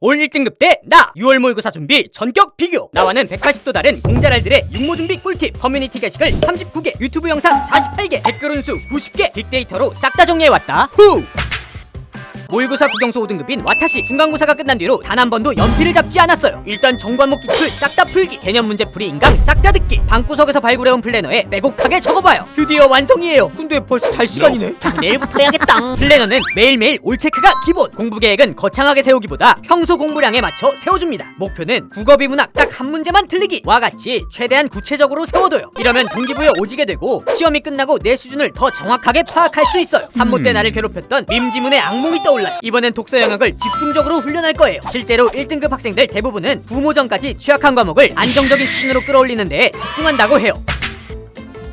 올 1등급 대 나! 6월 모의고사 준비 전격 비교! 나와는 180도 다른 공자랄들의 육모 준비 꿀팁 커뮤니티 게시글 39개 유튜브 영상 48개 댓글 운수 90개 빅데이터로 싹 다 정리해왔다 후! 모의고사 국영수 5등급인 와타시 중간고사가 끝난 뒤로 단 한 번도 연필을 잡지 않았어요. 일단 정관목 기출 싹 다 풀기. 개념 문제 풀이 인강 싹 다 듣기. 방구석에서 발굴해온 플래너에 빼곡하게 적어봐요. 드디어 완성이에요. 근데 벌써 잘 시간이네. 내일부터 해야겠다. 플래너는 매일매일 올 체크가 기본. 공부 계획은 거창하게 세우기보다 평소 공부량에 맞춰 세워줍니다. 목표는 국어 비문학 딱 한 문제만 틀리기. 와 같이 최대한 구체적으로 세워둬요. 이러면 동기부여 오지게 되고 시험이 끝나고 내 수준을 더 정확하게 파악할 수 있어요. 산모 때 나를 괴롭혔던 밈지문의 악몽이 떠올라 요. 이번엔 독서 영역을 집중적으로 훈련할 거예요. 실제로 1등급 학생들 대부분은 부모전까지 취약한 과목을 안정적인 수준으로 끌어올리는 데에 집중한다고 해요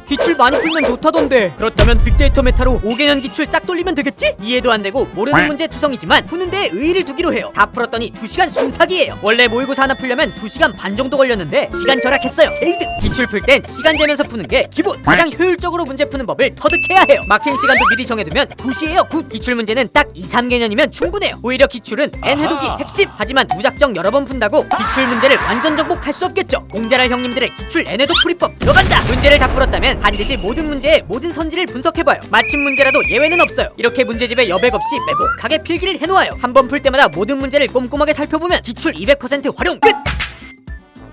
기출 많이 풀면 좋다던데. 그렇다면 빅데이터 메타로 5개년 기출 싹 돌리면 되겠지? 이해도 안 되고 모르는 문제 투성이지만 푸는 데에 의의를 두기로 해요. 다 풀었더니 2시간 순삭이에요. 원래 모의고사 하나 풀려면 2시간 반 정도 걸렸는데 시간 절약했어요. 게이드 기출 풀 땐 시간 재면서 푸는 게 기본 가장 효율적으로 문제 푸는 법을 터득해야 해요. 막힌 시간도 미리 정해두면 2시에요 굿! 기출 문제는 딱 2, 3개년이면 충분해요. 오히려 기출은 N 해독이 핵심. 하지만 무작정 여러 번 푼다고 기출 문제를 완전 정복할 수 없겠죠. 공자랄 형님들의 기출 N 해독 풀이법 들어간다! 문제를 다 풀었다면 반드시 모든 문제의 모든 선지를 분석해봐요. 맞힌 문제라도 예외는 없어요. 이렇게 문제집에 여백 없이 빼곡하게 필기를 해놓아요. 한 번 풀 때마다 모든 문제를 꼼꼼하게 살펴보면 기출 200% 활용 끝!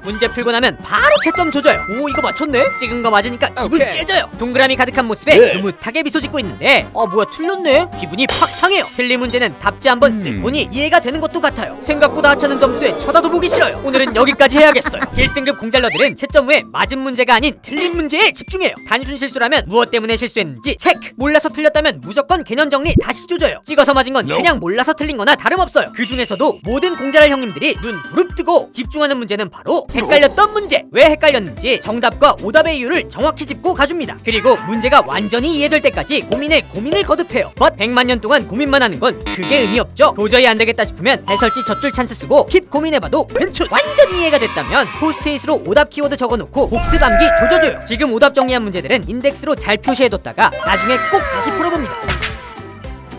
문제 풀고 나면 바로 채점 조져요 오 이거 맞췄네? 찍은 거 맞으니까 기분 오케이. 째져요. 동그라미 가득한 모습에 네. 흐뭇하게 미소 짓고 있는데 아 뭐야 틀렸네? 기분이 팍 상해요. 틀린 문제는 답지 한번 쓱 보니 이해가 되는 것도 같아요. 생각보다 하찮은 점수에 쳐다도 보기 싫어요. 오늘은 여기까지 해야겠어요. 1등급 공잘러들은 채점 후에 맞은 문제가 아닌 틀린 문제에 집중해요. 단순 실수라면 무엇 때문에 실수했는지 체크! 몰라서 틀렸다면 무조건 개념 정리 다시 조져요. 찍어서 맞은 건 그냥 몰라서 틀린 거나 다름없어요. 그 중에서도 모든 공자랄 형님들이 눈 부릅 뜨고 집중하는 문제는 바로 헷갈렸던 문제. 왜 헷갈렸는지 정답과 오답의 이유를 정확히 짚고 가줍니다. 그리고 문제가 완전히 이해될 때까지 고민에 고민을 거듭해요. but 100만 년 동안 고민만 하는 건 그게 의미 없죠. 도저히 안 되겠다 싶으면 해설지 젖줄 찬스 쓰고 킵 고민해봐도 괜춘 완전히 이해가 됐다면 포스트잇으로 오답 키워드 적어놓고 복습 암기 조져줘요. 지금 오답 정리한 문제들은 인덱스로 잘 표시해뒀다가 나중에 꼭 다시 풀어봅니다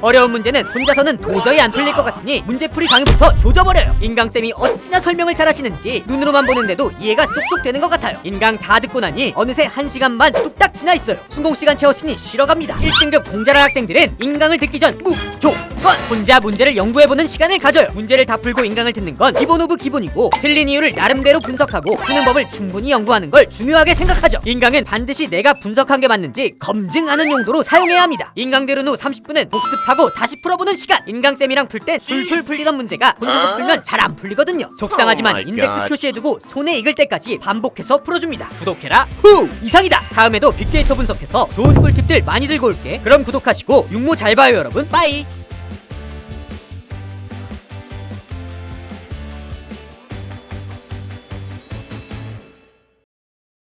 어려운 문제는 혼자서는 도저히 안 풀릴 것 같으니 문제풀이 강의부터 조져버려요. 인강쌤이 어찌나 설명을 잘하시는지 눈으로만 보는데도 이해가 쏙쏙 되는 것 같아요. 인강 다 듣고 나니 어느새 1시간 반 뚝딱 지나 있어요. 순공시간 채웠으니 쉬러 갑니다. 1등급 공자랄 학생들은 인강을 듣기 전 무조 건 혼자 문제를 연구해보는 시간을 가져요. 문제를 다 풀고 인강을 듣는 건 기본 오브 기본이고 틀린 이유를 나름대로 분석하고 푸는 법을 충분히 연구하는 걸 중요하게 생각하죠. 인강은 반드시 내가 분석한 게 맞는지 검증하는 용도로 사용해야 합니다. 인강 들은 후 30분은 복습하고 다시 풀어보는 시간. 인강쌤이랑 풀 땐 술술 풀리던 문제가 혼자서 풀면 잘 안 풀리거든요. 속상하지만 Oh 인덱스. 표시해두고 손에 익을 때까지 반복해서 풀어줍니다. 구독해라. 후! 이상이다! 다음에도 빅데이터 분석해서 좋은 꿀팁들 많이 들고 올게. 그럼 구독하시고 육모 잘 봐요 여러분. 빠이